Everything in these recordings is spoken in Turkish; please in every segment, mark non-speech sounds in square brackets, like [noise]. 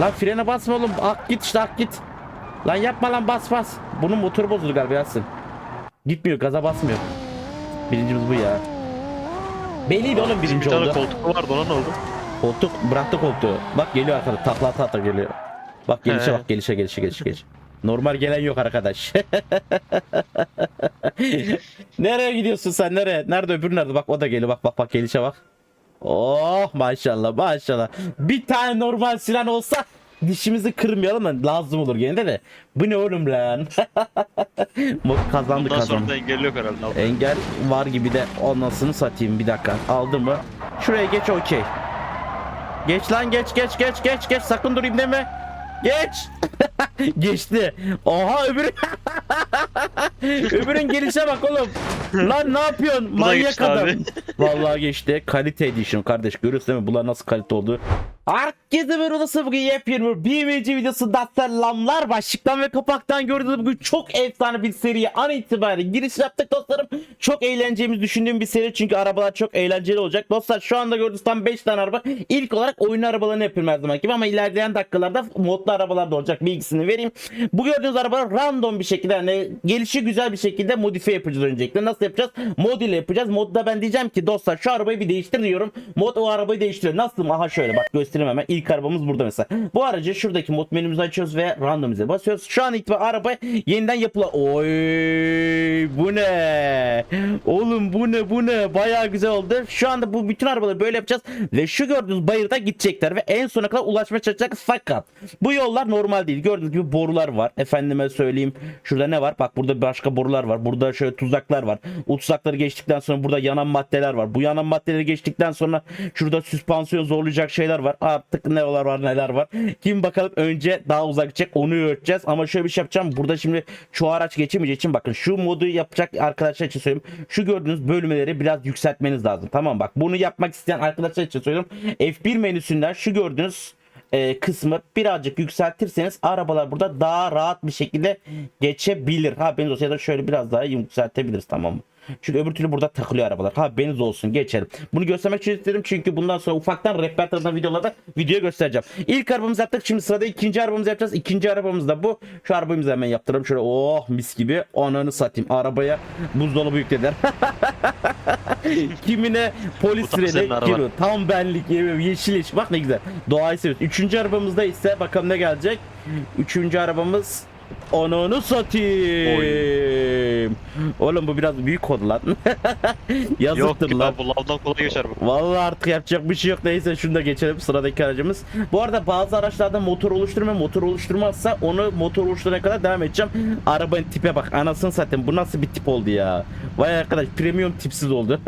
Lan frene basma oğlum. Ak git işte ak git. Lan yapma lan bas bas. Bunun motoru bozuldu galiba Yasin. Gitmiyor gaza basmıyor. Birincimiz bu ya. Belliydi oğlum Bir birinci tane oldu. koltuk vardı ona ne oldu? Koltuk bıraktı koltuğu. Bak geliyor arkada takla ata ata geliyor. Bak gelişe He. bak gelişe gelişe gelişe gelişe. Normal gelen yok arkadaş. [laughs] nereye gidiyorsun sen nereye? Nerede öbür nerede? Bak o da geliyor bak bak bak gelişe bak. Oh maşallah maşallah. Bir tane normal silah olsa dişimizi kırmayalım da lazım olur gene de. Bu ne oğlum lan? [laughs] Kazandı sonra kazandı. da engel yok herhalde. Aldım. Engel var gibi de onlasını satayım bir dakika. Aldı mı? Şuraya geç okey. Geç lan geç geç geç geç geç sakın durayım deme. Geç. [laughs] Geçti. Oha öbürü. [laughs] Öbürün gelişe bak oğlum. Lan ne yapıyorsun? Bu da Manyak geçti adam. abi. Vallahi geçti. Kalite edition kardeş. Görüyorsun değil mi? Bunlar nasıl kalite oldu? Herkese merhaba nasıl bugün yepyeni bir BMC videosundan selamlar. Başlıktan ve kapaktan gördüğünüz bugün çok efsane bir seriye an itibariyle giriş yaptık dostlarım. Çok eğleneceğimizi düşündüğüm bir seri çünkü arabalar çok eğlenceli olacak. Dostlar şu anda gördüğünüz tam 5 tane araba. İlk olarak oyun arabalarını yapıyorum her zaman gibi ama ilerleyen dakikalarda modlu arabalar da olacak bilgisini vereyim. Bu gördüğünüz arabalar random bir şekilde yani gelişi güzel bir şekilde modifiye yapacağız öncelikle. Nasıl yapacağız? Mod ile yapacağız. Modda ben diyeceğim ki dostlar şu arabayı bir değiştir diyorum. Mod o arabayı değiştiriyor. Nasıl? Aha şöyle bak göstereyim hemen. Arabamız burada mesela. Bu aracı şuradaki mod menümüzü açıyoruz ve randomize basıyoruz. Şu an itibariyle araba yeniden yapıla. Oy bu ne? Oğlum bu ne bu ne? Bayağı güzel oldu. Şu anda bu bütün arabaları böyle yapacağız ve şu gördüğünüz bayırda gidecekler ve en sona kadar ulaşmaya çalışacak fakat bu yollar normal değil. Gördüğünüz gibi borular var. Efendime söyleyeyim. Şurada ne var? Bak burada başka borular var. Burada şöyle tuzaklar var. O tuzakları geçtikten sonra burada yanan maddeler var. Bu yanan maddeleri geçtikten sonra şurada süspansiyon zorlayacak şeyler var. Artık neler var neler var. Kim bakalım önce daha uzak gidecek onu ölçeceğiz. Ama şöyle bir şey yapacağım. Burada şimdi şu araç geçemeyeceği için bakın şu modu yapacak arkadaşlar için söylüyorum. Şu gördüğünüz bölmeleri biraz yükseltmeniz lazım. Tamam bak bunu yapmak isteyen arkadaşlar için söylüyorum. F1 menüsünden şu gördüğünüz e, kısmı birazcık yükseltirseniz arabalar burada daha rahat bir şekilde geçebilir. Haberiniz olsun ya da şöyle biraz daha yükseltebiliriz tamam mı? Çünkü öbür türlü burada takılıyor arabalar. Haberiniz olsun geçelim. Bunu göstermek için istedim çünkü bundan sonra ufaktan rehber tarafından videolarda video göstereceğim. İlk arabamızı yaptık. Şimdi sırada ikinci arabamızı yapacağız. İkinci arabamız da bu. Şu arabamızı hemen yaptıralım. Şöyle oh mis gibi. Ananı satayım. Arabaya buzdolabı yüklediler. [laughs] Kimine polis freni, kilo. Tam benlik. Yeşil yeşil. Bak ne güzel. Doğayı seviyoruz. Üçüncü arabamızda ise bakalım ne gelecek. Üçüncü arabamız Ananı satayım. Oğlum bu biraz büyük oldu lan. [laughs] Yok Yazıktır lan. ya bu lavdan kolay geçer bu. Vallahi artık yapacak bir şey yok. Neyse şunu da geçelim sıradaki aracımız. Bu arada bazı araçlarda motor oluşturma motor oluşturmazsa onu motor oluşturana kadar devam edeceğim. Arabanın tipe bak anasını satayım bu nasıl bir tip oldu ya. Vay arkadaş premium tipsiz oldu.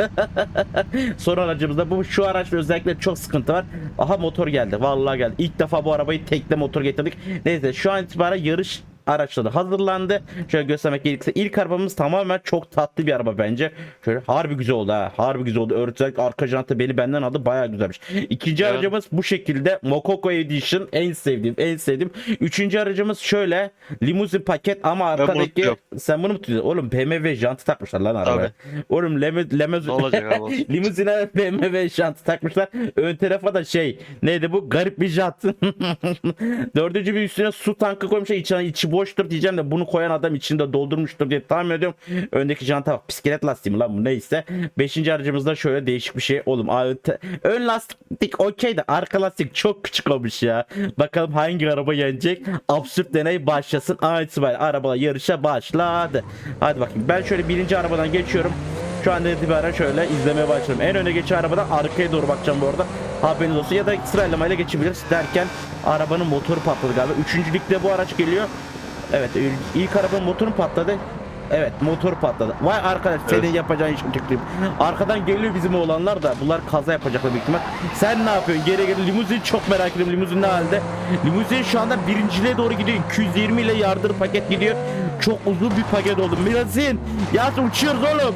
[laughs] Son aracımızda bu şu araçta özellikle çok sıkıntı var. Aha motor geldi vallahi geldi. İlk defa bu arabayı tekle motor getirdik. Neyse şu an itibaren yarış araçları hazırlandı. Şöyle göstermek gerekirse ilk arabamız tamamen çok tatlı bir araba bence. Şöyle harbi güzel oldu ha. Harbi güzel oldu. Özellikle arka jantı beni benden aldı. Bayağı güzelmiş. İkinci Evet. aracımız bu şekilde Mokoko Edition. En sevdiğim, en sevdiğim. Üçüncü aracımız şöyle limuzin paket ama arkadaki sen bunu mu tutuyorsun? Oğlum BMW jantı takmışlar lan arabaya. Oğlum leme, olsun. [laughs] Limuzine BMW jantı takmışlar. Ön tarafa da şey neydi bu? Garip bir jant. [laughs] Dördüncü bir üstüne su tankı koymuşlar. İçine içi boştur diyeceğim de bunu koyan adam içinde doldurmuştur diye tahmin ediyorum. Öndeki janta bak. Bisiklet lastiği lan bu neyse. Beşinci aracımızda şöyle değişik bir şey. Oğlum ön lastik okey de arka lastik çok küçük olmuş ya. Bakalım hangi araba yenecek. Absürt deney başlasın. An itibariyle arabalar yarışa başladı. Hadi bakayım. Ben şöyle birinci arabadan geçiyorum. Şu anda itibaren şöyle izlemeye başladım. En öne geçen arabadan arkaya doğru bakacağım bu arada. Haberiniz olsun ya da sıralamayla geçebiliriz derken arabanın motoru patladı galiba. Üçüncülükte bu araç geliyor. Evet ilk arabanın motoru patladı. Evet motor patladı. Vay arkadaş senin Evet. yapacağın işin tüklüyüm. Arkadan geliyor bizim oğlanlar da bunlar kaza yapacaklar büyük ihtimal. Sen ne yapıyorsun? Geri geri limuzin çok merak ediyorum. Limuzin ne halde? Limuzin şu anda birinciliğe doğru gidiyor. 220 ile yardır paket gidiyor. Çok uzun bir paket oldu. Limuzin ya uçuyoruz oğlum.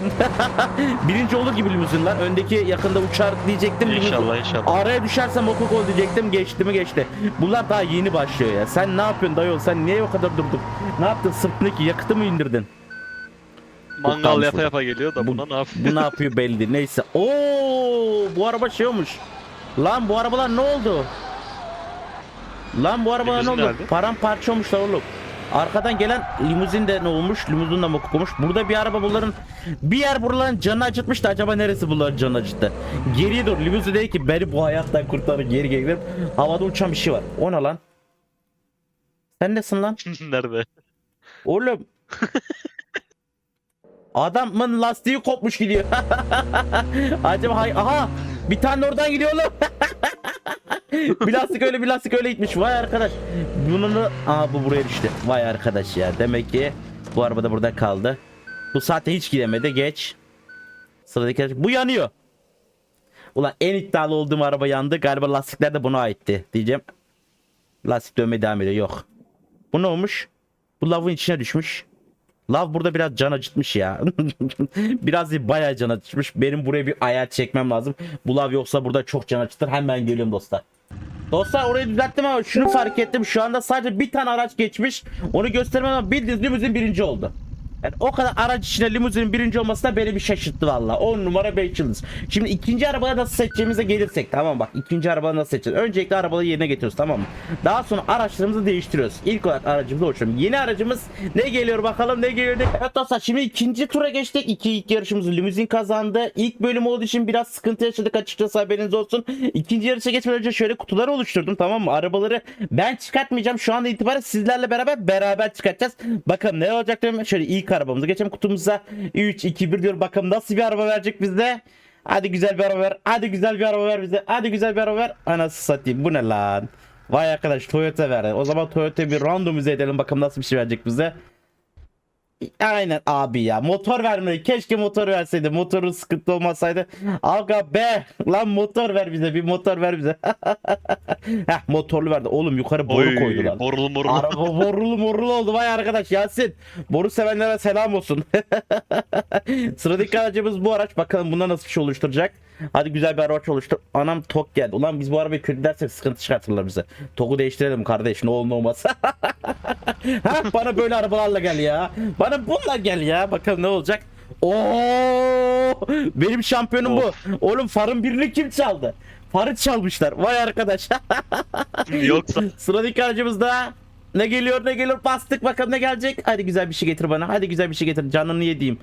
[laughs] Birinci olur gibi limuzin lan. Öndeki yakında uçar diyecektim. limuzin. İnşallah inşallah. Araya düşersem o kol diyecektim geçti mi geçti. Bunlar daha yeni başlıyor ya. Sen ne yapıyorsun dayol? Sen niye o kadar durdun? Ne yaptın? Sırtındaki yakıtı mı indirdin? Mangal yapa yapa geliyor da Bu- buna ne yapıyor? Bu ne yapıyor belli değil. Neyse. Oo, bu araba şey olmuş. Lan bu arabalar ne oldu? Lan bu araba ne oldu? nerede? Paramparça olmuşlar oğlum. Arkadan gelen limuzin de ne olmuş? Limuzin de mokuk olmuş. Burada bir araba bunların bir yer buraların canını acıtmış da acaba neresi bunların canını acıttı? Geriye doğru limuzin dedi ki beni bu hayattan kurtarın geri gelirim. Havada uçan bir şey var. O ne lan? Sen nesin lan? [laughs] Nerede? Oğlum. [laughs] Adamın lastiği kopmuş gidiyor. [laughs] Acaba hay aha bir tane oradan gidiyor oğlum. [laughs] bir lastik öyle bir lastik öyle gitmiş. Vay arkadaş. Bunun da aa bu buraya düştü. Vay arkadaş ya. Demek ki bu araba da burada kaldı. Bu saatte hiç gidemedi. Geç. Sıradaki bu yanıyor. Ulan en iddialı olduğum araba yandı. Galiba lastikler de buna aitti diyeceğim. Lastik dönmeye devam ediyor. Yok. Bu ne olmuş? Bu lavın içine düşmüş. Lav burada biraz can acıtmış ya. [laughs] biraz değil bayağı can acıtmış. Benim buraya bir ayağı çekmem lazım. Bu lav yoksa burada çok can acıtır. Hemen geliyorum dostlar. Dostlar orayı düzelttim ama şunu fark ettim. Şu anda sadece bir tane araç geçmiş. Onu göstermem ama bildiğiniz birinci oldu. Yani o kadar araç içinde limuzinin birinci olması da beni bir şaşırttı valla. 10 numara 5 yıldız. Şimdi ikinci arabaya nasıl seçeceğimize gelirsek tamam bak ikinci arabayı nasıl seçeceğiz? Öncelikle arabayı yerine getiriyoruz tamam mı? Daha sonra araçlarımızı değiştiriyoruz. İlk olarak aracımızı oluşturuyorum. Yeni aracımız ne geliyor bakalım ne geliyor ne... Evet dostlar şimdi ikinci tura geçtik. İki ilk yarışımızı limuzin kazandı. İlk bölüm olduğu için biraz sıkıntı yaşadık açıkçası haberiniz olsun. İkinci yarışa geçmeden önce şöyle kutular oluşturdum tamam mı? Arabaları ben çıkartmayacağım. Şu anda itibaren sizlerle beraber beraber çıkartacağız. Bakalım ne olacak diyorum. Şöyle ilk arabamıza geçelim kutumuza. 3, 2, 1 diyor. Bakalım nasıl bir araba verecek bize. Hadi güzel bir araba ver. Hadi güzel bir araba ver bize. Hadi güzel bir araba ver. Anası satayım. Bu ne lan? Vay arkadaş Toyota verdi. O zaman Toyota bir randomize edelim bakalım nasıl bir şey verecek bize. Aynen abi ya motor vermedi keşke motor verseydi motorun sıkıntı olmasaydı aga be lan motor ver bize bir motor ver bize [laughs] Heh motorlu verdi oğlum yukarı boru Oy, koydular Morulu morulu. Araba borulu morulu oldu vay arkadaş Yasin. Boru sevenlere selam olsun. [laughs] Sıradaki aracımız bu araç. Bakalım bunda nasıl bir şey oluşturacak. Hadi güzel bir araç oluştur. Anam tok geldi. Ulan biz bu arabayı kötü dersek sıkıntı çıkartırlar bize. Toku değiştirelim kardeş ne olur ne olmaz. [laughs] ha, bana böyle arabalarla gel ya. Bana bununla gel ya. Bakalım ne olacak. Oo! Benim şampiyonum bu. Oğlum farın birini kim çaldı? Farı çalmışlar. Vay arkadaş. [laughs] Yoksa Sıradaki aracımızda ne geliyor ne geliyor bastık bakalım ne gelecek. Hadi güzel bir şey getir bana. Hadi güzel bir şey getir. Canını yediğim.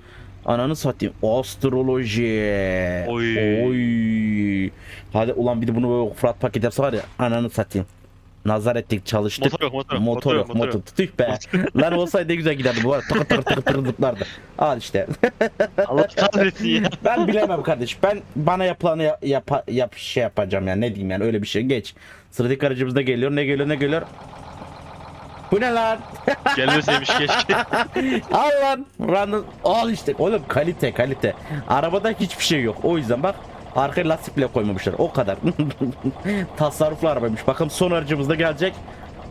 Ananı satayım. Astroloji. Oy. Oy. Hadi ulan bir de bunu böyle Fırat paket yapsa var ya ananı satayım. Nazar ettik çalıştık. Motor yok, motor yok, Motor yok motor motor. Tüh be. [laughs] Lan olsaydı ne güzel giderdi bu arada. Tıkır tıkır tıkır tıkır zıplardı. Al işte. [laughs] Allah kahretsin ya. ben bilemem kardeş. Ben bana yapılanı yap, yap, yap şey yapacağım yani. Ne diyeyim yani öyle bir şey. Geç. Sıradaki aracımız da geliyor. Ne geliyor ne geliyor. Bu ne lan? [laughs] Gelmeseymiş keşke. [laughs] Al lan. Random. Al işte. Oğlum kalite kalite. Arabada hiçbir şey yok. O yüzden bak. Arkaya lastik bile koymamışlar. O kadar. [laughs] Tasarruflu arabaymış. Bakalım son aracımız da gelecek.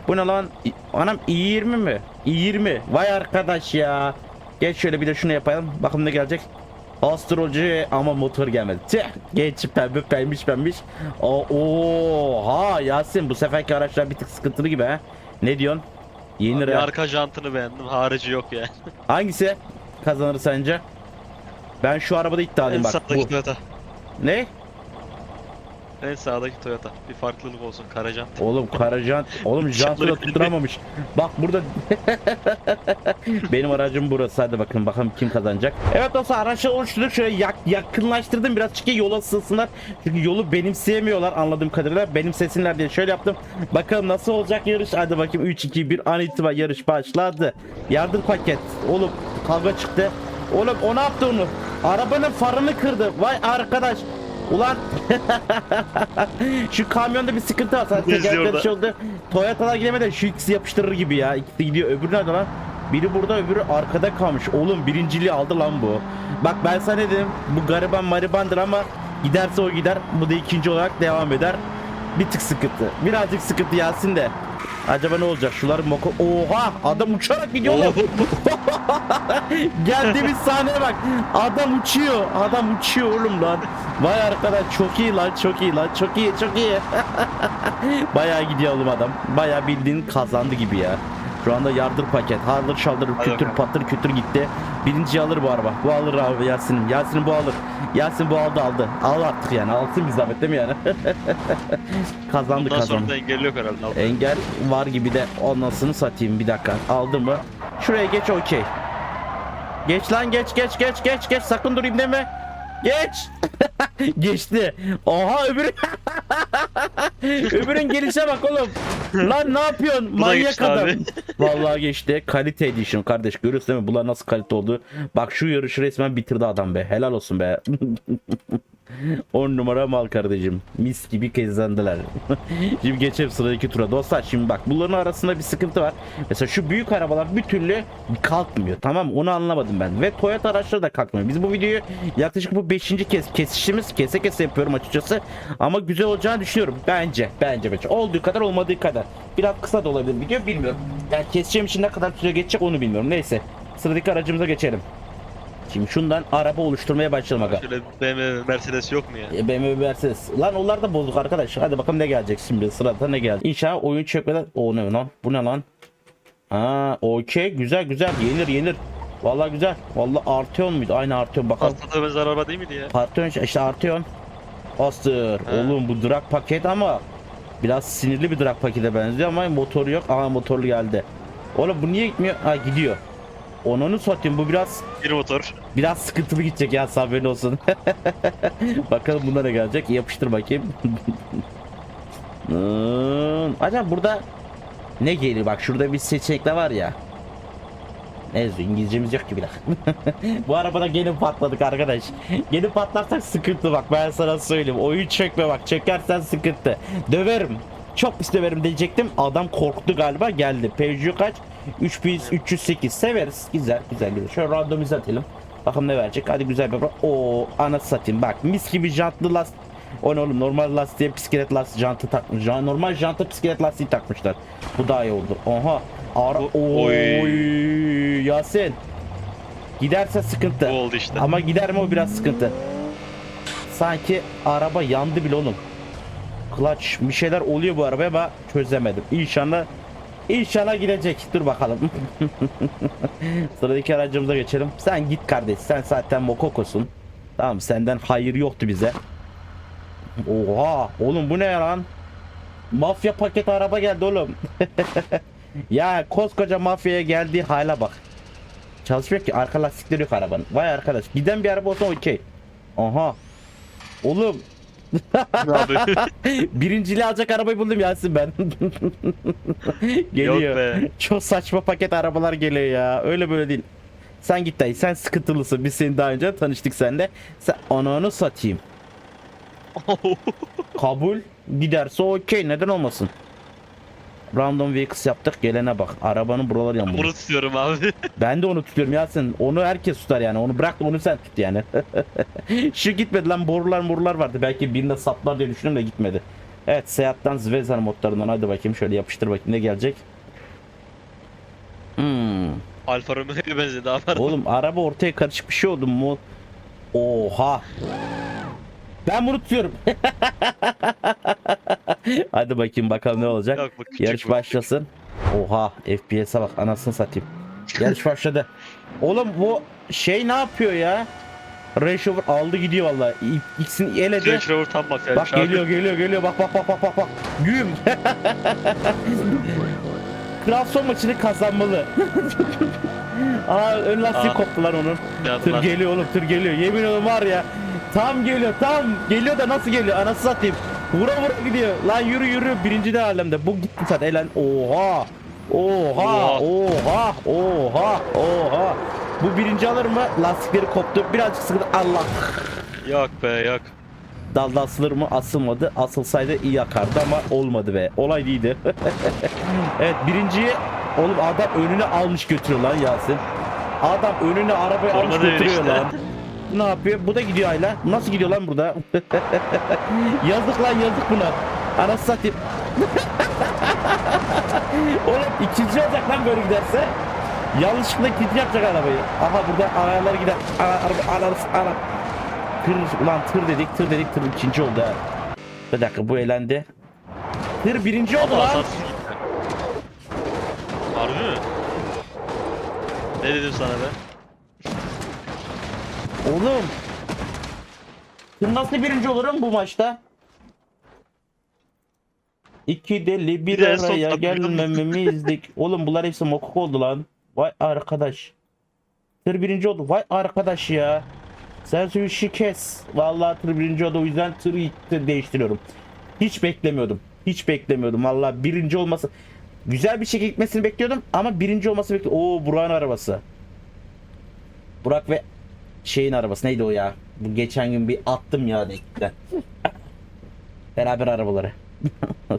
Bu ne lan? Anam i20 mi? i20. Vay arkadaş ya. Geç şöyle bir de şunu yapalım. Bakalım ne gelecek. Astroloji ama motor gelmedi. Tüh. Geç pembe pembiş pembiş. Oha Yasin bu seferki araçlar bir tık sıkıntılı gibi ha. Ne diyorsun? Yeni re- arka jantını beğendim. Harici yok yani. [laughs] Hangisi kazanır sence? Ben şu arabada iddialıyım En bak. sağdaki Bu. Ne? En sağdaki Toyota. Bir farklılık olsun. Kara jant. Oğlum Karacan, oğlum [laughs] jantı da tutturamamış. Bak burada [laughs] benim aracım burası. Hadi bakın bakalım kim kazanacak. Evet dostlar araçları oluşturduk. Şöyle yak, yakınlaştırdım biraz çünkü yola sığsınlar. Çünkü yolu benimseyemiyorlar anladığım kadarıyla. Benimsesinler diye şöyle yaptım. Bakalım nasıl olacak yarış. Hadi bakayım 3 2 1 an itibariyle yarış başladı. Yardım paket. Oğlum kavga çıktı. Oğlum o ne yaptı onu? Arabanın farını kırdı. Vay arkadaş. Ulan [laughs] şu kamyonda bir sıkıntı var. Geziyor tekerlekler şey oldu. Toyota'lar gidemeden şu ikisi yapıştırır gibi ya. İkisi gidiyor. Öbürü nerede lan? Biri burada öbürü arkada kalmış. Oğlum birinciliği aldı lan bu. Bak ben sana dedim. Bu gariban maribandır ama giderse o gider. Bu da ikinci olarak devam eder. Bir tık sıkıntı. Birazcık sıkıntı Yasin de. Acaba ne olacak? Şuların moko... Oha! Adam uçarak gidiyor oğlum. [laughs] Geldiğimiz sahneye bak. Adam uçuyor. Adam uçuyor oğlum lan. Vay arkadaş çok iyi lan çok iyi lan çok iyi çok iyi. [laughs] Bayağı gidiyor oğlum adam. Bayağı bildiğin kazandı gibi ya. Şu anda yardır paket. Hardır şaldır kütür bakalım. patır kütür gitti. Birinci alır bu araba. Bu alır abi Yasin'im. Yasin'im bu alır. Yasin bu aldı aldı. Al artık yani. Alsın bir zahmet değil mi yani? [laughs] kazandı Bundan sonra kazandı. da engel yok herhalde. Al. Engel var gibi de onlasını satayım bir dakika. Aldı mı? Şuraya geç okey. Geç lan geç geç geç geç geç sakın durayım deme. Geç. [laughs] Geçti. Oha öbürü. [laughs] Öbürün gelişe bak oğlum. Lan ne yapıyorsun? Bu da Manyak geçti adam. abi. [laughs] Vallahi geçti. Kalite edition kardeş. Görüyorsun değil mi? Bunlar nasıl kalite oldu? Bak şu yarışı resmen bitirdi adam be. Helal olsun be. [laughs] 10 numara mal kardeşim. Mis gibi kazandılar. [laughs] şimdi geçelim sıradaki tura. Dostlar şimdi bak bunların arasında bir sıkıntı var. Mesela şu büyük arabalar bir türlü kalkmıyor. Tamam? Onu anlamadım ben. Ve Toyota araçları da kalkmıyor. Biz bu videoyu yaklaşık bu 5. kez kesişimiz kese kese yapıyorum açıkçası. Ama güzel olacağını düşünüyorum. Bence. Bence bence. Olduğu kadar olmadığı kadar. Biraz kısa da olabilir video bilmiyorum. Yani keseceğim için ne kadar süre geçecek onu bilmiyorum. Neyse. Sıradaki aracımıza geçelim. Şimdi şundan araba oluşturmaya başlayalım aga. Şöyle BMW Mercedes yok mu ya? E, BMW Mercedes. Lan onlar da bozuk arkadaş. Hadi bakalım ne gelecek şimdi sırada ne geldi. İnşallah oyun çekmeden. O ne lan? Bu ne lan? Ha, okey güzel güzel yenir yenir. Vallahi güzel. Vallahi Arteon muydu? Aynı Arteon bakalım. Hastalığımız araba değil miydi ya? Arteon işte Arteon. Astır. Ha. Oğlum bu drag paket ama biraz sinirli bir drag pakete benziyor ama motoru yok. Aha motorlu geldi. Oğlum bu niye gitmiyor? Ha gidiyor. Onu satayım bu biraz Bir motor. Biraz sıkıntılı gidecek ya haberin olsun. [laughs] Bakalım bunda ne gelecek. Yapıştır bakayım. [laughs] Hmm, Acaba burada ne geliyor? Bak şurada bir seçenekler var ya. Neyse İngilizcemiz yok ki bir. [laughs] Bu arabada gelin patladık arkadaş. Gelin patlarsak sıkıntı bak ben sana söyleyeyim. Oyun çekme bak çekersen sıkıntı. Döverim. Çok pis döverim diyecektim. Adam korktu galiba geldi. Peugeot kaç? 3308 severiz. Güzel güzel güzel. Şöyle randomize atalım. Bakalım ne verecek. Hadi güzel bir O ana satayım. Bak mis gibi jantlı last. O ne oğlum normal lastiğe bisiklet lastiği jantı takmış. Normal janta bisiklet lastiği takmışlar. Bu daha iyi oldu. Oha. Ara. Oy. Yasin. Giderse sıkıntı. Bu oldu işte. Ama gider mi o biraz sıkıntı. Sanki araba yandı bile oğlum. Clutch bir şeyler oluyor bu arabaya ama çözemedim. İnşallah İnşallah gidecek. Dur bakalım. [laughs] Sıradaki aracımıza geçelim. Sen git kardeş. Sen zaten mokokosun. Tamam senden hayır yoktu bize. Oha oğlum bu ne lan? Mafya paket araba geldi oğlum. [laughs] ya koskoca mafyaya geldiği hale bak. Çalışmıyor ki arka lastikleri yok arabanın. Vay arkadaş giden bir araba olsa okey. Aha. Oğlum. [laughs] birinciliği alacak arabayı buldum Yasin ben. [laughs] geliyor. Yok be. Çok saçma paket arabalar geliyor ya. Öyle böyle değil. Sen git dayı sen sıkıntılısın. Biz seni daha önce tanıştık seninle. Sen ananı satayım. [laughs] Kabul giderse okey neden olmasın. Random vehicles yaptık gelene bak. Arabanın buraları yanmış. Bunu tutuyorum abi. [laughs] Ben de onu tutuyorum Yasin. Onu herkes tutar yani. Onu bırak da onu sen tut yani. [laughs] Şu gitmedi lan borular borular vardı. Belki birinde saplar diye düşündüm de gitmedi. Evet Seat'tan Zvezda modlarından hadi bakayım şöyle yapıştır bakayım ne gelecek. Hmm. Alfa Romeo'ya benzedi abi. Oğlum araba ortaya karışık bir şey oldu mu? Oha. Ben bunu tutuyorum. [laughs] [laughs] hadi bakayım bakalım ne olacak. Yok, bu küçük, Yarış bu başlasın. Oha FPS'e bak anasını satayım. Yarış başladı. Oğlum bu şey ne yapıyor ya? Range Rover aldı gidiyor vallahi. İ- İkisini eledi. Range Rover tam bak. Bak geliyor geliyor geliyor bak bak bak bak bak bak. Güm. [laughs] Kral son maçını kazanmalı. [laughs] Aa ön lastiği Aa. koptu lan onun. Yandılar. Tır geliyor oğlum tır geliyor. Yemin ederim var ya. Tam geliyor tam. Geliyor da nasıl geliyor anasını satayım. Vura vura gidiyor. Lan yürü yürü birinci de alemde. Bu gitti zaten elen. Oha. Oha. Oha. Oha. Oha. Bu birinci alır mı? Lastikleri koptu. Birazcık sıkıntı. Allah. Yok be yok. Dalda asılır mı? Asılmadı. Asılsaydı iyi yakardı ama olmadı be. Olay değildi. [laughs] evet birinciyi oğlum adam önüne almış götürüyor lan Yasin. Adam önüne arabayı almış değil götürüyor işte. lan. [laughs] Ne yapıyor? Bu da gidiyor hala. Nasıl gidiyor lan burada? [laughs] yazık lan yazık buna. Anası satayım. [laughs] oğlum ikinci olacak lan böyle giderse. Yanlışlıkla ikinci yapacak arabayı. Aha burada ayarları gider. Ara, araba, anarız, ara. Tır, ulan tır dedik, tır dedik, tır ikinci oldu ha. Bir dakika bu elendi. Tır birinci oldu lan. Harbi mi? Ne dedim sana be? Oğlum. Kim nasıl birinci olurum bu maçta? İki deli bir Bir araya gelmememizdik. Oğlum bunlar hepsi mokuk oldu lan. Vay arkadaş. Tır birinci oldu. Vay arkadaş ya. Sen şu işi kes. Vallahi tır birinci oldu. O yüzden tırı tır değiştiriyorum. Hiç beklemiyordum. Hiç beklemiyordum. Vallahi birinci olması. Güzel bir şekilde gitmesini bekliyordum ama birinci olması bekliyordum. Oo Burak'ın arabası. Burak ve şeyin arabası neydi o ya? Bu geçen gün bir attım ya denkten. [laughs] Beraber arabaları. [laughs]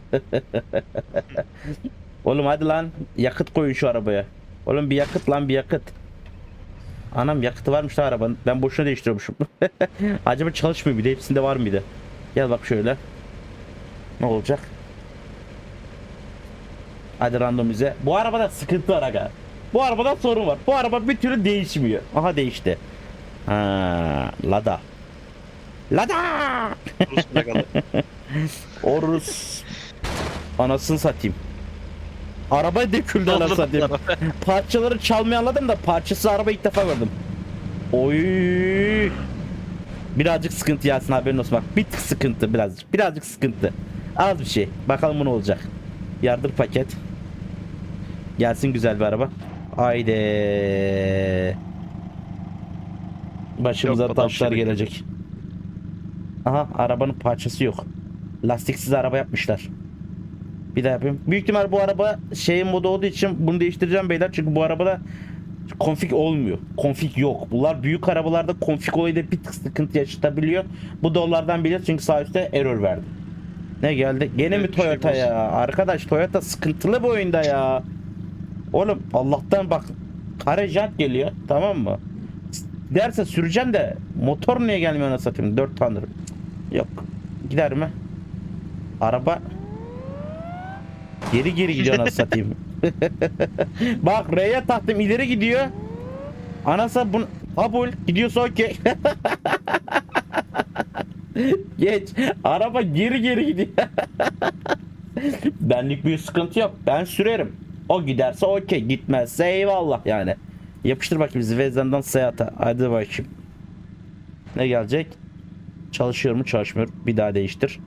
Oğlum hadi lan yakıt koyun şu arabaya. Oğlum bir yakıt lan bir yakıt. Anam yakıtı varmış da arabanın. Ben boşuna değiştiriyormuşum. [laughs] Acaba çalışmıyor bir de hepsinde var mıydı? Gel bak şöyle. Ne olacak? Hadi randomize. Bu arabada sıkıntı var aga. Bu arabada sorun var. Bu araba bir türlü değişmiyor. Aha değişti. Ha, Lada. Lada! Rus plakalı. O Rus. Anasını satayım. Araba döküldü anasını satayım. Parçaları çalmayı anladım da parçasız araba ilk defa gördüm. Oy. Birazcık sıkıntı Yasin haberin olsun bak. Bir tık sıkıntı birazcık. Birazcık sıkıntı. Az bir şey. Bakalım bu ne olacak. Yardır paket. Gelsin güzel bir araba. Haydi. Başımıza Yok, taşlar şey gelecek. Aha arabanın parçası yok. Lastiksiz araba yapmışlar. Bir daha yapayım. Büyük ihtimal bu araba şeyin modu olduğu için bunu değiştireceğim beyler. Çünkü bu arabada konfig olmuyor. Konfig yok. Bunlar büyük arabalarda konfig olayı da bir tık sıkıntı yaşatabiliyor. Bu da onlardan biri çünkü sağ üstte error verdi. Ne geldi? Gene mi Evet, bir şey Toyota ya? Arkadaş Toyota sıkıntılı bu oyunda ya. Oğlum Allah'tan bak kare geliyor tamam mı? Derse süreceğim de motor niye gelmiyor ona satayım? 4 tanrım. Yok. Gider mi? Araba geri geri gidiyor anasını satayım. [laughs] Bak R'ye taktım ileri gidiyor. Anasa bun kabul gidiyorsa okey. [laughs] Geç. Araba geri geri gidiyor. [laughs] Benlik bir sıkıntı yok. Ben sürerim. O giderse okey. Gitmezse eyvallah yani. Yapıştır bakayım Zvezdan'dan seyahata. Hadi bakayım. Ne gelecek? Çalışıyor mu çalışmıyor. Bir daha değiştir.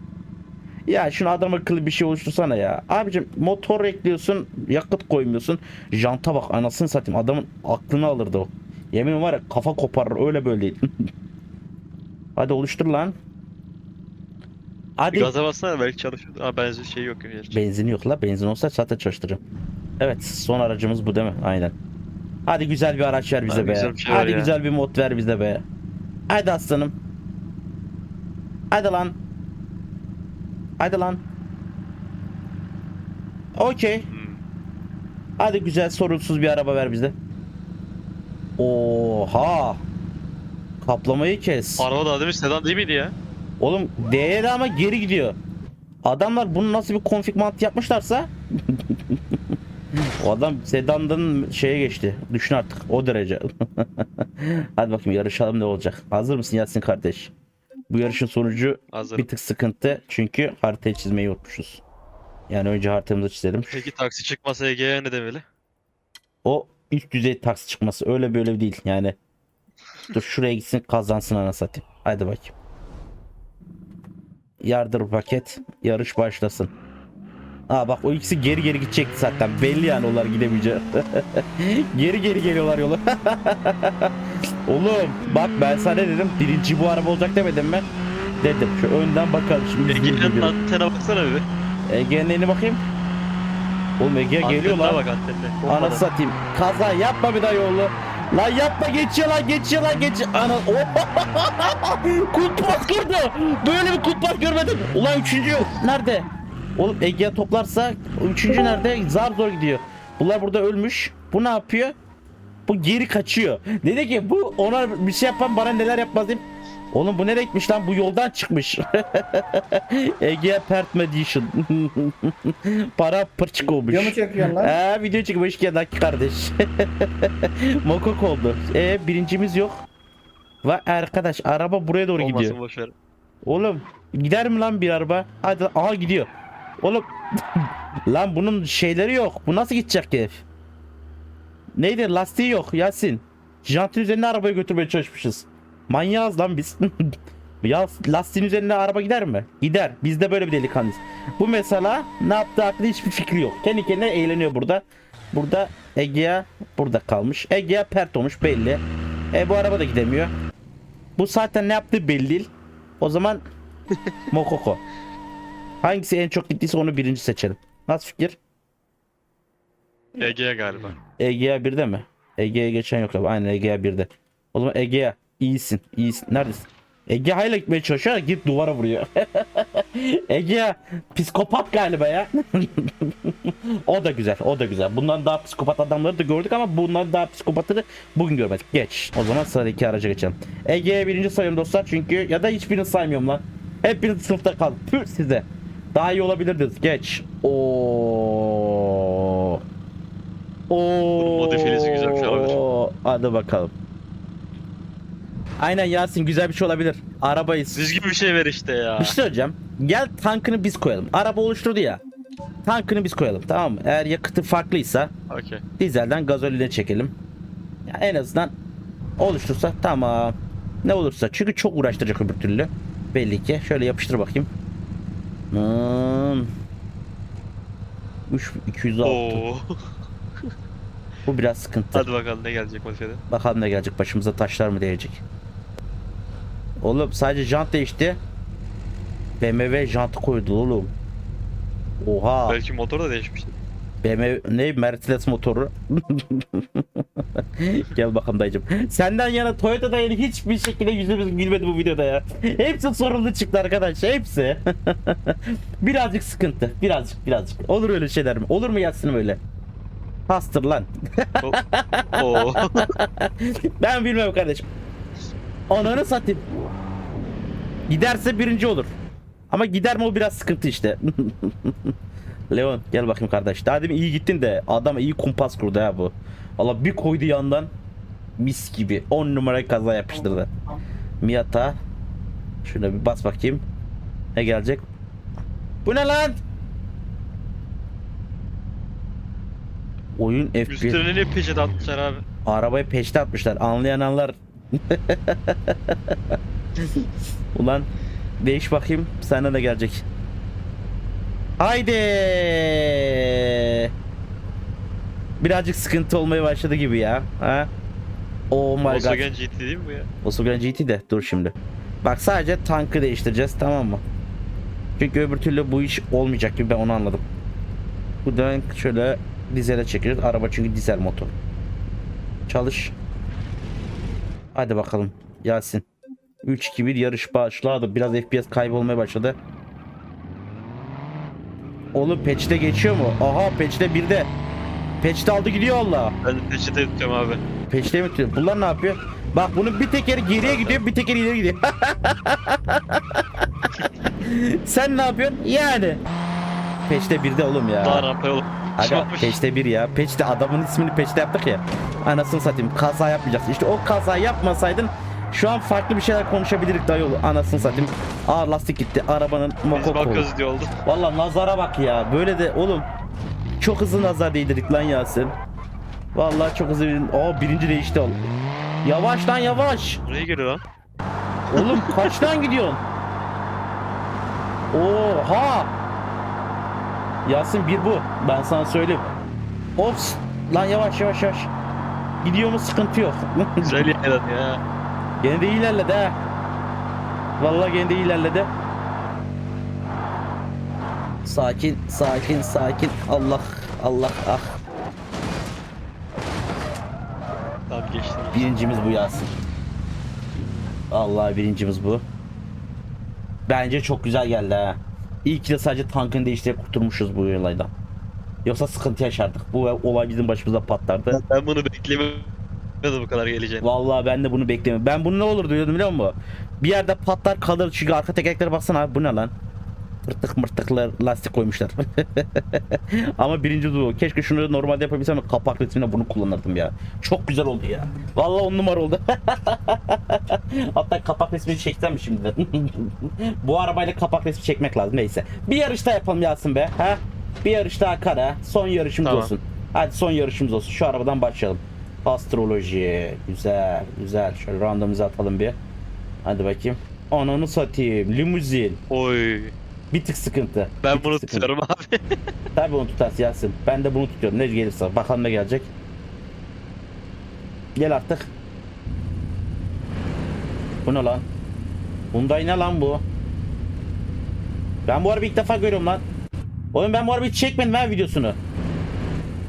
Ya şunu adam akıllı bir şey oluştursana ya. Abicim motor ekliyorsun yakıt koymuyorsun. Janta bak anasını satayım adamın aklını alırdı o. Yemin var ya kafa koparır öyle böyle. [laughs] Hadi oluştur lan. Hadi. gaza bassana belki çalışır. Aa benzin şey yok gerçi. Benzin yok la. Benzin olsa zaten çalıştırırım. Evet son aracımız bu değil mi? Aynen. Hadi güzel bir araç ver bize Abi be. güzel bir şey ver Hadi ya. güzel bir mod ver bize be. Hadi aslanım. Hadi lan. Hadi lan. Okey. Hmm. Hadi güzel sorunsuz bir araba ver bize. Oha. Kaplamayı kes. Araba da değil mi? Sedan değil miydi ya? Oğlum D'ye de ama geri gidiyor. Adamlar bunu nasıl bir konfig mantığı yapmışlarsa [laughs] o adam sedandan şeye geçti. Düşün artık o derece. [laughs] Hadi bakayım yarışalım ne olacak. Hazır mısın Yasin kardeş? Bu yarışın sonucu Hazır. bir tık sıkıntı. Çünkü haritayı çizmeyi unutmuşuz. Yani önce haritamızı çizelim. Peki taksi çıkmasa Ege'ye ne demeli? O üst düzey taksi çıkması öyle böyle değil yani. Dur şuraya gitsin kazansın ana satayım. Hadi bakayım. Yardır paket. Yarış başlasın. Aa bak o ikisi geri geri gidecekti zaten. Belli yani onlar gidemeyecek. [laughs] geri geri geliyorlar yola. [laughs] Oğlum bak ben sana dedim? Birinci bu araba olacak demedim mi? Dedim. Şu önden bakalım şimdi. Ege'nin antene baksana bir. Ege'nin bakayım. Oğlum Ege geliyor lan. bak Olmadı. satayım. Kaza yapma bir daha yolu. Lan yapma geçiyor lan geçiyor lan geçiyor. Ana [laughs] Kutpas kırdı. Böyle bir kutpas görmedim. Ulan üçüncü nerede? Oğlum Ege'ye toplarsa üçüncü nerede? Zar zor gidiyor. Bunlar burada ölmüş. Bu ne yapıyor? Bu geri kaçıyor. Dedi ki bu ona bir şey yapan bana neler yapmaz diyeyim. Oğlum bu nereye gitmiş lan? Bu yoldan çıkmış. Ege Pertme Edition. Para pırçık olmuş. Video mu çekiyorsun lan? Ee, video çıkmış ki dakika kardeş. [laughs] Mokok oldu. E birincimiz yok. Ve arkadaş araba buraya doğru Olmasın gidiyor. boşver. Oğlum gider mi lan bir araba? Hadi aha gidiyor. Oğlum [laughs] lan bunun şeyleri yok. Bu nasıl gidecek herif? neydi lastiği yok Yasin. Jantın üzerine arabayı götürmeye çalışmışız. Manyağız lan biz. [laughs] ya lastiğin üzerine araba gider mi? Gider. Biz de böyle bir delikanlıyız. Bu mesela ne yaptığı hakkında hiçbir fikri yok. Kendi kendine eğleniyor burada. Burada Egea burada kalmış. Egea pert olmuş belli. E bu araba da gidemiyor. Bu zaten ne yaptığı belli değil. O zaman [laughs] Mokoko. Hangisi en çok gittiyse onu birinci seçelim. Nasıl fikir? Ege'ye galiba. Egea 1'de mi? Egea'ya geçen yok abi. Aynen Egea 1'de. O zaman Egea iyisin. iyisin. Neredesin? Egea hala gitmeye çalışıyor. Git duvara vuruyor. [laughs] Egea psikopat galiba ya. [laughs] o da güzel. O da güzel. Bundan daha psikopat adamları da gördük ama bundan daha psikopatları bugün görmedik. Geç. O zaman sıradaki araca geçelim. Egea'ya birinci sayıyorum dostlar. Çünkü ya da hiçbirini saymıyorum lan. Hepiniz sınıfta kalın. Püh size. Daha iyi olabilirdiniz. Geç. Oo. Oo. modifiyesi güzel bir şey olabilir. Hadi bakalım. Aynen Yasin güzel bir şey olabilir. Arabayız. Düzgün bir şey ver işte ya. Bir şey söyleyeceğim. Gel tankını biz koyalım. Araba oluşturdu ya. Tankını biz koyalım tamam mı? Eğer yakıtı farklıysa Okey. dizelden gazoline çekelim. Ya en azından oluştursa tamam. Ne olursa çünkü çok uğraştıracak öbür türlü. Belli ki. Şöyle yapıştır bakayım. Hmm. 3 206. Oo. Bu biraz sıkıntı. Hadi bakalım ne gelecek modifiyede. Bakalım ne gelecek başımıza taşlar mı değecek. Oğlum sadece jant değişti. BMW jantı koydu oğlum. Oha. Belki motor da değişmiştir. BMW ne Mercedes motoru. [laughs] Gel bakalım dayıcım. Senden yana Toyota'da yani hiçbir şekilde yüzümüz gülmedi bu videoda ya. Hepsi sorunlu çıktı arkadaş. Hepsi. [laughs] birazcık sıkıntı. Birazcık birazcık. Olur öyle şeyler mi? Olur mu yatsın öyle? Hastır lan. [laughs] Ben bilmem kardeşim. Ananı satayım. Giderse birinci olur. Ama gider mi o biraz sıkıntı işte. Leon gel bakayım kardeş. Daha demin iyi gittin de adam iyi kumpas kurdu ya bu. Allah bir koydu yandan mis gibi 10 numara kaza yapıştırdı. Miata şuna bir bas bakayım. Ne gelecek? Bu ne lan? Oyun FPS. Üstüne ne peçete atmışlar abi. Arabayı peşte atmışlar. Anlayan anlar. [laughs] Ulan değiş bakayım. Sana da gelecek. Haydi. Birazcık sıkıntı olmaya başladı gibi ya. Ha? Oh my god. Volkswagen GT değil mi bu ya? Volkswagen GT de dur şimdi. Bak sadece tankı değiştireceğiz tamam mı? Çünkü öbür türlü bu iş olmayacak gibi ben onu anladım. Bu da şöyle dizele çekeceğiz. Araba çünkü dizel motor. Çalış. Hadi bakalım Yasin. 3-2-1 yarış başladı. Biraz FPS kaybolmaya başladı. Oğlum patch'te geçiyor mu? Aha patch'te bir de. Patch'te aldı gidiyor Allah. Ben peçete tutuyorum abi. Peşte mi tutuyor? Bunlar ne yapıyor? Bak bunun bir tekeri geriye gidiyor, bir tekeri ileri gidiyor. [laughs] Sen ne yapıyorsun? Yani. Peşte bir de oğlum Daha ya. rampa yolu. Aga Çarpmış. peşte bir ya. Peşte adamın ismini peşte yaptık ya. Anasını satayım. Kaza yapmayacaksın. İşte o kaza yapmasaydın şu an farklı bir şeyler konuşabilirdik dayı oğlu. Anasını satayım. Aa lastik gitti. Arabanın Biz mokoko. bakıyoruz diye oldu. Valla nazara bak ya. Böyle de oğlum. Çok hızlı nazar değdirdik lan Yasin. Vallahi çok hızlı. Aa birinci değişti oğlum. Yavaş lan yavaş. Buraya geliyor lan. Oğlum [laughs] kaçtan gidiyorsun? Oha! Yasin bir bu. Ben sana söyleyeyim. Ops! Lan yavaş yavaş yavaş. Gidiyor mu sıkıntı yok. Güzel [laughs] yerden ya. Gene de ilerledi ha. Vallahi gene de ilerledi. Sakin, sakin, sakin. Allah, Allah, ah. Tamam geçtim. Birincimiz bu Yasin. Allah birincimiz bu. Bence çok güzel geldi ha. İyi ki de sadece tankını değiştirip kurtulmuşuz bu olaydan. Yoksa sıkıntı yaşardık. Bu olay bizim başımıza patlardı. Ben bunu beklemiyordum bu kadar geleceğini. Vallahi ben de bunu beklemiyorum. Ben bunu ne olur diyordum biliyor musun? Bir yerde patlar kalır çünkü arka tekerleklere baksana abi bu ne lan? Mırtık mırtıklar lastik koymuşlar. [laughs] Ama birinci bu. Keşke şunu normalde yapabilsem kapak resmine bunu kullanırdım ya. Çok güzel oldu ya. Vallahi on numara oldu. [laughs] Hatta kapak resmini çeksem mi şimdi? [laughs] bu arabayla kapak resmi çekmek lazım neyse. Bir yarış daha yapalım Yasin be. Ha? Bir yarış daha kara. Son yarışımız Tamam. olsun. Hadi son yarışımız olsun. Şu arabadan başlayalım. Astroloji. Güzel, güzel. Şöyle randomuza atalım bir. Hadi bakayım. Ananı satayım. Limuzin. Oy. Bir tık sıkıntı. Ben tık bunu sıkıntı. tutuyorum abi. [laughs] Tabii onu tutarsın Yasin. Ben de bunu tutuyorum. Ne gelirse. Bakalım ne gelecek. Gel artık. Bu ne lan? Hyundai ne lan bu? Ben bu arabayı ilk defa görüyorum lan. Oğlum ben bu arabayı hiç çekmedim ha videosunu.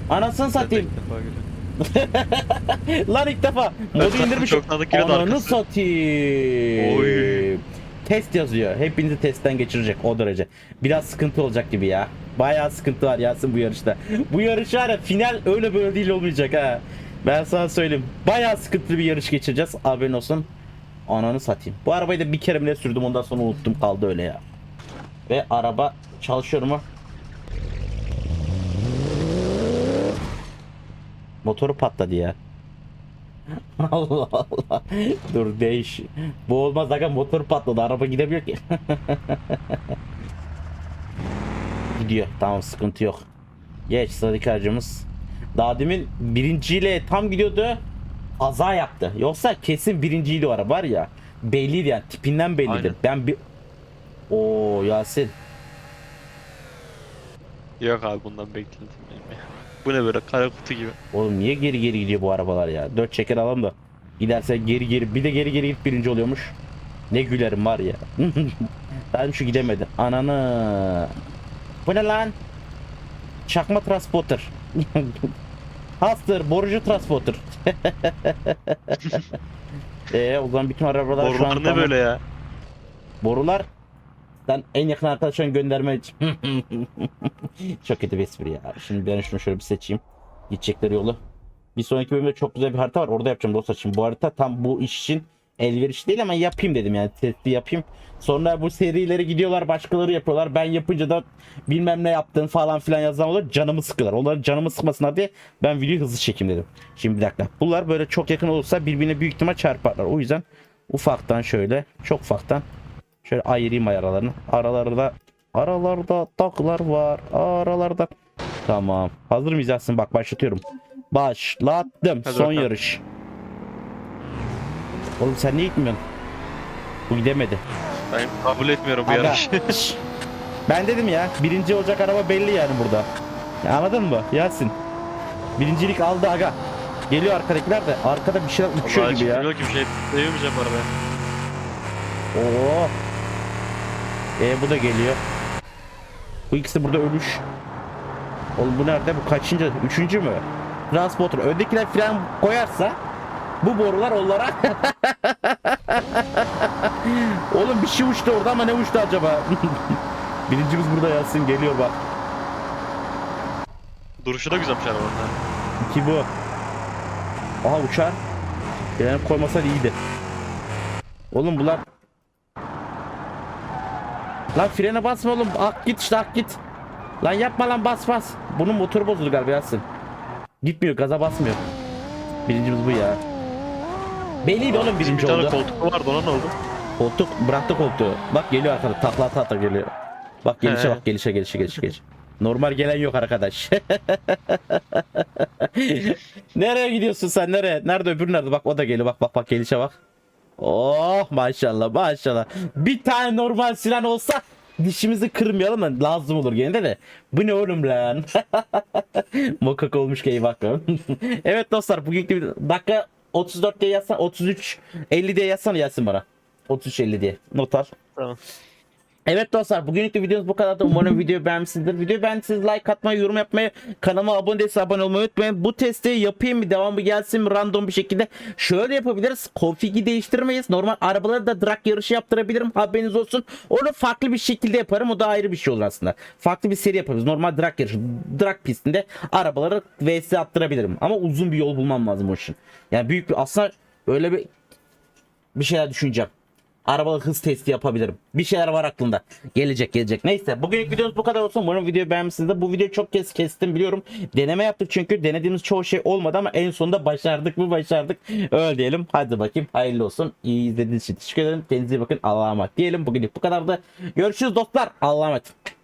Anasını satayım. İlk defa görüyorum. [laughs] lan ilk defa. Modu indirmiş. çok tanıdık geliyordu Ananı satayım. Oy. Test yazıyor. Hepinizi testten geçirecek o derece. Biraz sıkıntı olacak gibi ya. Bayağı sıkıntı var Yasin bu yarışta. Bu yarış var ya final öyle böyle değil olmayacak ha. Ben sana söyleyeyim. Bayağı sıkıntılı bir yarış geçireceğiz. Haberin olsun. Ananı satayım. Bu arabayı da bir kere bile sürdüm ondan sonra unuttum kaldı öyle ya. Ve araba çalışıyor mu? Motoru patladı ya. [laughs] Allah Allah. Dur değiş. Bu olmaz aga motor patladı. Araba gidemiyor ki. [laughs] Gidiyor. Tamam sıkıntı yok. Geç sıradaki aracımız. Daha demin birinciyle tam gidiyordu. Aza yaptı. Yoksa kesin birinciydi o araba var ya. Belliydi yani tipinden bellidir. Aynen. Ben bir... Oo Yasin. Yok abi bundan beklentim benim ya. Bu ne böyle kara kutu gibi. Oğlum niye geri geri gidiyor bu arabalar ya? Dört çeker alalım da. Giderse geri geri bir de geri geri gidip birinci oluyormuş. Ne gülerim var ya. [laughs] Daha şu gidemedi. Ananı. Bu ne lan? Çakma transporter. [laughs] Hastır, borucu transporter. Eee [laughs] o zaman bütün arabalar şu an Borular ne tamam. böyle ya? Borular sen en yakın arkadaşlarını gönderme için. [laughs] çok kötü bir espri ya. Şimdi ben şunu şöyle bir seçeyim. Gidecekleri yolu. Bir sonraki bölümde çok güzel bir harita var. Orada yapacağım dostlar. Şimdi bu harita tam bu iş için elverişli değil ama yapayım dedim yani. Testi yapayım. Sonra bu serileri gidiyorlar başkaları yapıyorlar. Ben yapınca da bilmem ne yaptın falan filan yazan olur. Canımı sıkıyorlar. Onların canımı sıkmasınlar diye ben videoyu hızlı çekeyim dedim. Şimdi bir dakika. Bunlar böyle çok yakın olursa birbirine büyük ihtimal çarparlar. O yüzden ufaktan şöyle çok ufaktan Şöyle ayırayım aralarını. Aralarda aralarda taklar var. Aralarda. Tamam. Hazır mıyız Yasin? Bak başlatıyorum. Başlattım. Hadi Son bakalım. yarış. Oğlum sen niye gitmiyorsun? Bu gidemedi. Ben kabul etmiyorum bu Aga, yarışı. ben dedim ya birinci olacak araba belli yani burada. Ya anladın mı Yasin? Birincilik aldı aga. Geliyor arkadakiler de arkada bir şeyler uçuyor gibi ya. Yok ki bir şey sevmeyeceğim arabaya. Oo. E bu da geliyor. Bu ikisi burada ölüş. Oğlum bu nerede? Bu kaçıncı? Üçüncü mü? Transporter. Öndekiler fren koyarsa bu borular onlara [laughs] Oğlum bir şey uçtu orada ama ne uçtu acaba? [laughs] Birincimiz burada Yasin geliyor bak. Duruşu da güzelmiş arabanın. İki bu. Aha uçar. Yani koymasaydı iyiydi. Oğlum bunlar Lan frene basma oğlum. Ak git işte ak git. Lan yapma lan bas bas. Bunun motoru bozuldu galiba Yasin. Gitmiyor gaza basmıyor. Birincimiz bu ya. Belliydi oğlum Bir birinci tane oldu. koltuk vardı ona ne oldu? Koltuk bıraktı koltuğu. Bak geliyor arkada takla ata ata geliyor. Bak gelişe He. bak gelişe gelişe gelişe gelişe. Normal gelen yok arkadaş. [laughs] nereye gidiyorsun sen nereye? Nerede öbür nerede? Bak o da geliyor bak bak bak gelişe bak. Oh maşallah maşallah. Bir tane normal silah olsa dişimizi kırmayalım da lazım olur gene de. Bu ne oğlum lan? [laughs] Mokak olmuş ki bak. [laughs] evet dostlar bugünkü bir dakika 34 diye yazsan 33 50 diye yazsana yazsın bana. 33 50 diye not al. Tamam. Evet dostlar bugünlük de videomuz bu kadar da umarım videoyu beğenmişsinizdir. Videoyu beğendiyseniz like atmayı, yorum yapmayı, kanalıma abone değilse abone olmayı unutmayın. Bu testi yapayım mı, devamı gelsin mi random bir şekilde. Şöyle yapabiliriz. Konfigi değiştirmeyiz. Normal arabaları da drag yarışı yaptırabilirim. Haberiniz olsun. Onu farklı bir şekilde yaparım. O da ayrı bir şey olur aslında. Farklı bir seri yaparız. Normal drag yarışı. Drag pistinde arabaları vs attırabilirim. Ama uzun bir yol bulmam lazım o için. Yani büyük bir aslında öyle bir bir şeyler düşüneceğim. Arabalı hız testi yapabilirim. Bir şeyler var aklımda. Gelecek gelecek. Neyse bugünlük videomuz bu kadar olsun. Umarım videoyu beğenmişsinizdir. Bu videoyu çok kez kestim biliyorum. Deneme yaptık çünkü denediğimiz çoğu şey olmadı ama en sonunda başardık mı başardık. Öyle diyelim. Hadi bakayım hayırlı olsun. İyi izlediğiniz için teşekkür ederim. Kendinize bakın. Allah'a emanet diyelim. Bugünlük bu kadardı. Görüşürüz dostlar. Allah'a emanet.